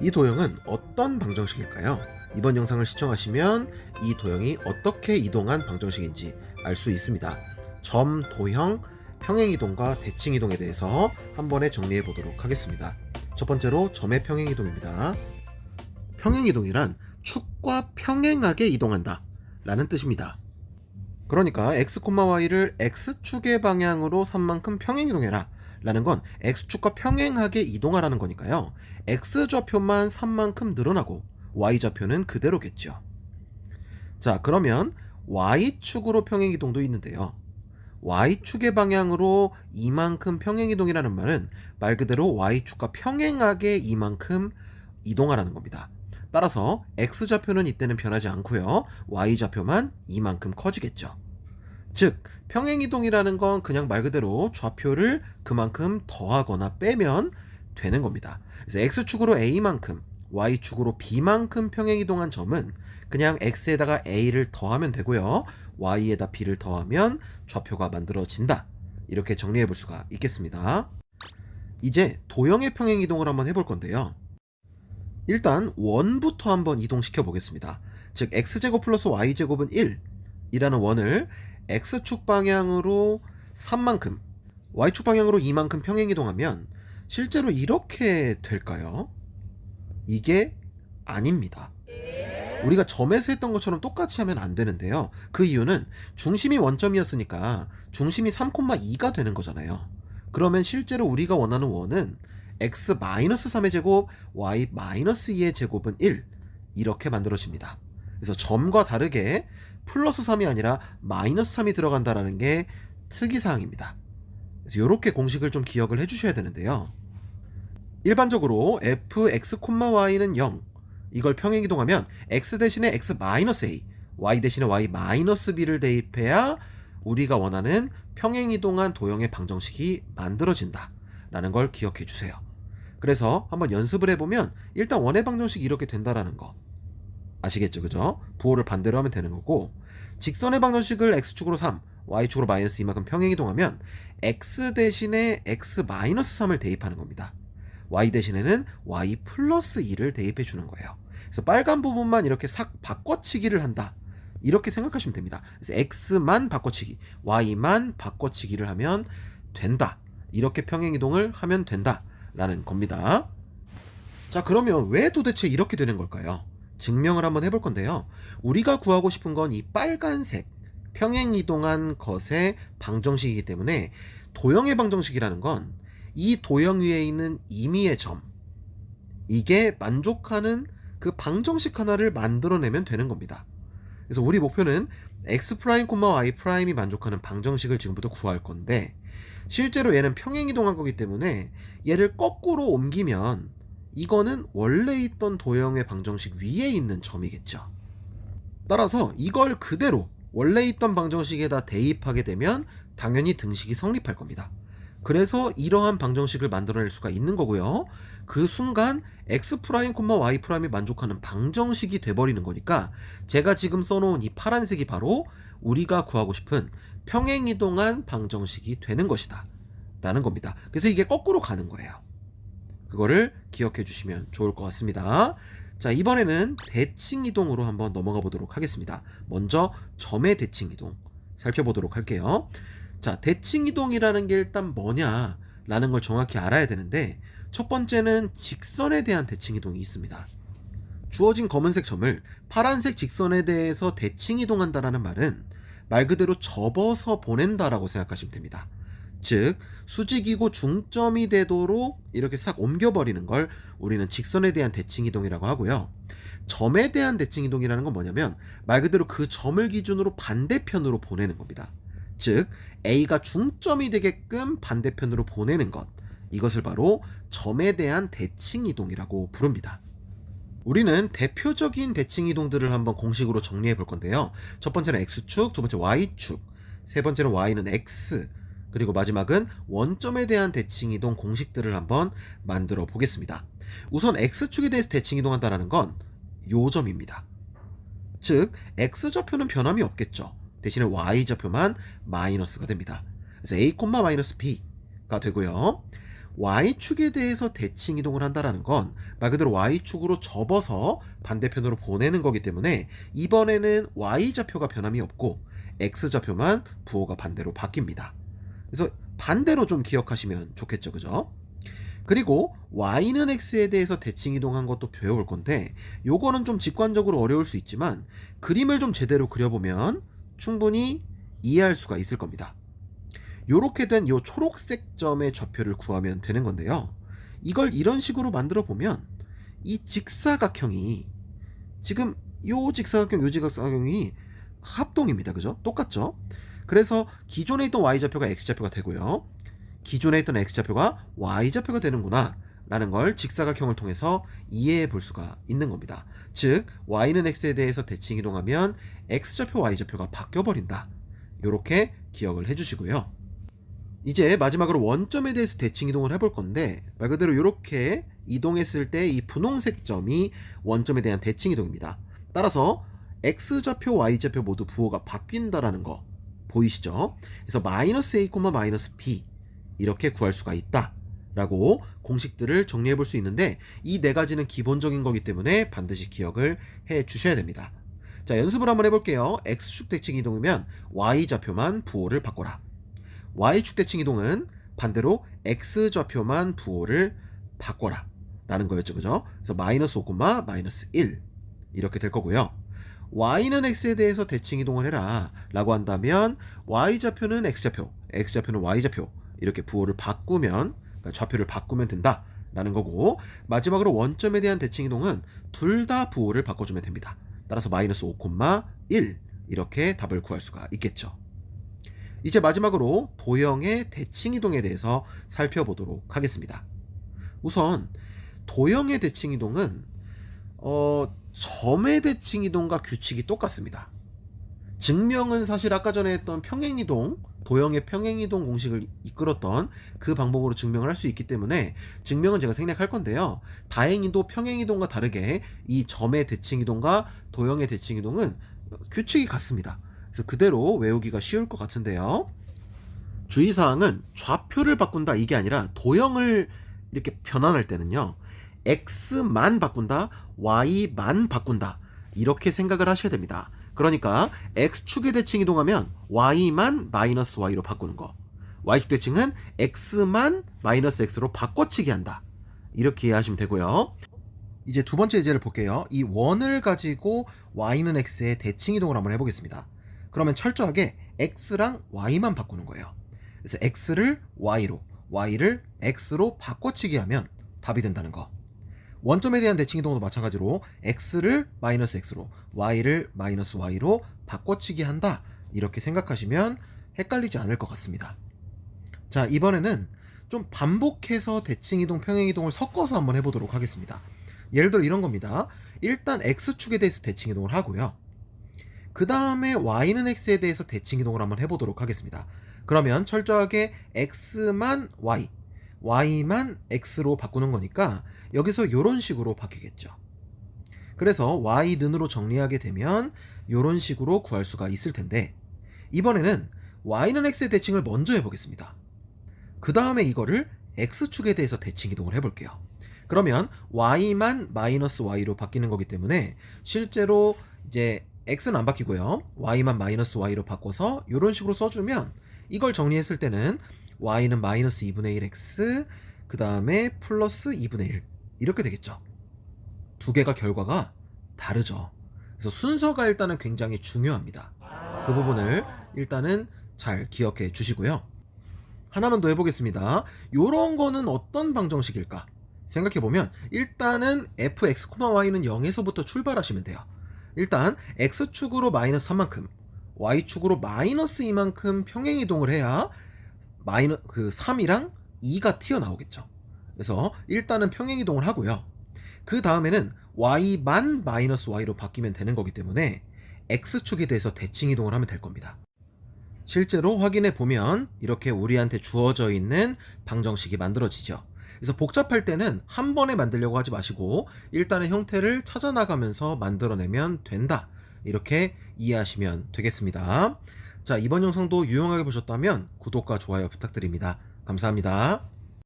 이 도형은 어떤 방정식일까요? 이번 영상을 시청하시면 이 도형이 어떻게 이동한 방정식인지 알 수 있습니다. 점, 도형, 평행이동과 대칭이동에 대해서 한 번에 정리해 보도록 하겠습니다. 첫 번째로 점의 평행이동입니다. 평행이동이란 축과 평행하게 이동한다 라는 뜻입니다. 그러니까 x, y를 x축의 방향으로 산만큼 평행이동해라 라는 건 x축과 평행하게 이동하라는 거니까요. x좌표만 산만큼 늘어나고 y좌표는 그대로겠죠. 자, 그러면 y축으로 평행이동도 있는데요. y축의 방향으로 이만큼 평행이동이라는 말은 말 그대로 y축과 평행하게 이만큼 이동하라는 겁니다. 따라서 x좌표는 이때는 변하지 않고요. y좌표만 이만큼 커지겠죠. 즉 평행이동이라는 건 그냥 말 그대로 좌표를 그만큼 더하거나 빼면 되는 겁니다. 그래서 x축으로 a만큼 y축으로 b만큼 평행이동한 점은 그냥 x에다가 a를 더하면 되고요. y에다 b를 더하면 좌표가 만들어진다. 이렇게 정리해 볼 수가 있겠습니다. 이제 도형의 평행이동을 한번 해볼 건데요. 일단 원부터 한번 이동시켜 보겠습니다. 즉 x제곱 플러스 y제곱은 1 이라는 원을 x축 방향으로 3만큼 y축 방향으로 2만큼 평행 이동하면 실제로 이렇게 될까요? 이게 아닙니다. 우리가 점에서 했던 것처럼 똑같이 하면 안 되는데요. 그 이유는 중심이 원점이었으니까 중심이 3,2가 되는 거잖아요. 그러면 실제로 우리가 원하는 원은 x-3의 제곱, y-2의 제곱은 1 이렇게 만들어집니다. 그래서 점과 다르게 플러스 3이 아니라 마이너스 3이 들어간다라는 게 특이사항입니다. 그래서 이렇게 공식을 좀 기억을 해주셔야 되는데요. 일반적으로 fx, y는 0 이걸 평행이동하면 x 대신에 x-a, y 대신에 y-b를 대입해야 우리가 원하는 평행이동한 도형의 방정식이 만들어진다 라는 걸 기억해 주세요. 그래서 한번 연습을 해보면 일단 원의 방정식이 이렇게 된다라는 거 아시겠죠 그죠? 부호를 반대로 하면 되는 거고 직선의 방정식을 x축으로 3, y축으로 마이너스 이만큼 평행이동하면 x 대신에 x-3을 대입하는 겁니다. y 대신에는 y 플러스 2를 대입해 주는 거예요. 그래서 빨간 부분만 이렇게 싹 바꿔치기를 한다. 이렇게 생각하시면 됩니다. 그래서 x만 바꿔치기, y만 바꿔치기를 하면 된다. 이렇게 평행이동을 하면 된다라는 겁니다. 자, 그러면 왜 도대체 이렇게 되는 걸까요? 증명을 한번 해볼 건데요. 우리가 구하고 싶은 건 이 빨간색 평행 이동한 것의 방정식이기 때문에 도형의 방정식이라는 건 이 도형 위에 있는 임의의 점 이게 만족하는 그 방정식 하나를 만들어내면 되는 겁니다. 그래서 우리 목표는 x 프라임, y 프라임이 만족하는 방정식을 지금부터 구할 건데 실제로 얘는 평행 이동한 거기 때문에 얘를 거꾸로 옮기면 이거는 원래 있던 도형의 방정식 위에 있는 점이겠죠. 따라서 이걸 그대로 원래 있던 방정식에다 대입하게 되면 당연히 등식이 성립할 겁니다. 그래서 이러한 방정식을 만들어낼 수가 있는 거고요. 그 순간 x 프라임, y 프라임이 만족하는 방정식이 돼버리는 거니까 제가 지금 써놓은 이 파란색이 바로 우리가 구하고 싶은 평행이동한 방정식이 되는 것이다. 라는 겁니다. 그래서 이게 거꾸로 가는 거예요. 그거를 기억해 주시면 좋을 것 같습니다. 자, 이번에는 대칭 이동으로 한번 넘어가 보도록 하겠습니다. 먼저 점의 대칭 이동 살펴보도록 할게요. 자, 대칭 이동이라는 게 일단 뭐냐라는 걸 정확히 알아야 되는데 첫 번째는 직선에 대한 대칭 이동이 있습니다. 주어진 검은색 점을 파란색 직선에 대해서 대칭 이동한다라는 말은 말 그대로 접어서 보낸다라고 생각하시면 됩니다. 즉 수직이고 중점이 되도록 이렇게 싹 옮겨버리는 걸 우리는 직선에 대한 대칭 이동이라고 하고요. 점에 대한 대칭 이동이라는 건 뭐냐면 말 그대로 그 점을 기준으로 반대편으로 보내는 겁니다. 즉 A가 중점이 되게끔 반대편으로 보내는 것 이것을 바로 점에 대한 대칭 이동이라고 부릅니다. 우리는 대표적인 대칭 이동들을 한번 공식으로 정리해 볼 건데요. 첫 번째는 x축, 두 번째 y축, 세 번째는 y는 x, 그리고 마지막은 원점에 대한 대칭 이동 공식들을 한번 만들어 보겠습니다. 우선 x축에 대해서 대칭 이동한다는 건 요점입니다. 즉 x좌표는 변함이 없겠죠. 대신에 y좌표만 마이너스가 됩니다. 그래서 a, b가 되고요. y축에 대해서 대칭 이동을 한다라는 건 말 그대로 y축으로 접어서 반대편으로 보내는 거기 때문에 이번에는 y좌표가 변함이 없고 x좌표만 부호가 반대로 바뀝니다. 그래서 반대로 좀 기억하시면 좋겠죠. 그죠? 그리고 y는 x에 대해서 대칭 이동한 것도 배워볼 건데 요거는 좀 직관적으로 어려울 수 있지만 그림을 좀 제대로 그려보면 충분히 이해할 수가 있을 겁니다. 요렇게 된 요 초록색 점의 좌표를 구하면 되는 건데요. 이걸 이런 식으로 만들어 보면 이 직사각형이 지금 요 직사각형 요 직사각형이 합동입니다. 그죠? 똑같죠? 그래서 기존에 있던 y좌표가 x좌표가 되고요. 기존에 있던 x좌표가 y좌표가 되는구나 라는 걸 직사각형을 통해서 이해해 볼 수가 있는 겁니다. 즉 y는 x에 대해서 대칭 이동하면 x좌표 y좌표가 바뀌어 버린다. 이렇게 기억을 해 주시고요. 이제 마지막으로 원점에 대해서 대칭 이동을 해볼 건데 말 그대로 이렇게 이동했을 때 이 분홍색 점이 원점에 대한 대칭 이동입니다. 따라서 x좌표, y좌표 모두 부호가 바뀐다라는 거 보이시죠? 그래서 마이너스 a, 마이너스 b 이렇게 구할 수가 있다. 라고 공식들을 정리해 볼 수 있는데 이 네 가지는 기본적인 거기 때문에 반드시 기억을 해 주셔야 됩니다. 자, 연습을 한번 해볼게요. x축 대칭 이동이면 y좌표만 부호를 바꿔라. y축 대칭 이동은 반대로 x좌표만 부호를 바꿔라. 라는 거였죠. 그죠? 그래서 마이너스 5, 마이너스 1 이렇게 될 거고요. Y는 x에 대해서 대칭 이동을 해라 라고 한다면 y좌표는 x좌표, x좌표는 y좌표 이렇게 부호를 바꾸면 그러니까 좌표를 바꾸면 된다 라는 거고 마지막으로 원점에 대한 대칭 이동은 둘 다 부호를 바꿔주면 됩니다. 따라서 마이너스 5, 1 이렇게 답을 구할 수가 있겠죠. 이제 마지막으로 도형의 대칭 이동에 대해서 살펴보도록 하겠습니다. 우선 도형의 대칭 이동은 어, 점의 대칭 이동과 규칙이 똑같습니다. 증명은 사실 아까 전에 했던 평행 이동, 도형의 평행 이동 공식을 이끌었던 그 방법으로 증명을 할 수 있기 때문에 증명은 제가 생략할 건데요. 다행히도 평행 이동과 다르게 이 점의 대칭 이동과 도형의 대칭 이동은 규칙이 같습니다. 그래서 그대로 외우기가 쉬울 것 같은데요. 주의사항은 좌표를 바꾼다 이게 아니라 도형을 이렇게 변환할 때는요. x만 바꾼다, y만 바꾼다. 이렇게 생각을 하셔야 됩니다. 그러니까 x축의 대칭 이동하면 y만 마이너스 y로 바꾸는 거. y축 대칭은 x만 마이너스 x로 바꿔치기 한다. 이렇게 이해하시면 되고요. 이제 두 번째 예제를 볼게요. 이 원을 가지고 y는 x의 대칭 이동을 한번 해보겠습니다. 그러면 철저하게 x랑 y만 바꾸는 거예요. 그래서 x를 y로, y를 x로 바꿔치기 하면 답이 된다는 거. 원점에 대한 대칭 이동도 마찬가지로 x를 마이너스 x로, y를 마이너스 y로 바꿔치기 한다. 이렇게 생각하시면 헷갈리지 않을 것 같습니다. 자, 이번에는 좀 반복해서 대칭 이동, 평행 이동을 섞어서 한번 해보도록 하겠습니다. 예를 들어 이런 겁니다. 일단 x축에 대해서 대칭 이동을 하고요. 그 다음에 y는 x에 대해서 대칭 이동을 한번 해보도록 하겠습니다. 그러면 철저하게 x만 y, y만 x로 바꾸는 거니까 여기서 이런 식으로 바뀌겠죠. 그래서 y는으로 정리하게 되면 이런 식으로 구할 수가 있을 텐데 이번에는 y는 x의 대칭을 먼저 해보겠습니다. 그 다음에 이거를 x축에 대해서 대칭 이동을 해볼게요. 그러면 y만 마이너스 y로 바뀌는 거기 때문에 실제로 이제 x는 안 바뀌고요. y만 마이너스 y로 바꿔서 이런 식으로 써주면 이걸 정리했을 때는 y는 마이너스 2분의 1x 그 다음에 플러스 2분의 1 이렇게 되겠죠. 두 개가 결과가 다르죠. 그래서 순서가 일단은 굉장히 중요합니다. 그 부분을 일단은 잘 기억해 주시고요. 하나만 더 해보겠습니다. 요런 거는 어떤 방정식일까? 생각해보면 일단은 fx, y는 0에서부터 출발하시면 돼요. 일단 x축으로 마이너스 3만큼, y축으로 마이너스 2만큼 평행 이동을 해야 마이너 그 3이랑 2가 튀어나오겠죠. 그래서 일단은 평행 이동을 하고요. 그 다음에는 y만 마이너스 y로 바뀌면 되는 거기 때문에 x축에 대해서 대칭 이동을 하면 될 겁니다. 실제로 확인해 보면 이렇게 우리한테 주어져 있는 방정식이 만들어지죠. 그래서 복잡할 때는 한 번에 만들려고 하지 마시고 일단은 형태를 찾아 나가면서 만들어내면 된다. 이렇게 이해하시면 되겠습니다. 자, 이번 영상도 유용하게 보셨다면 구독과 좋아요 부탁드립니다. 감사합니다.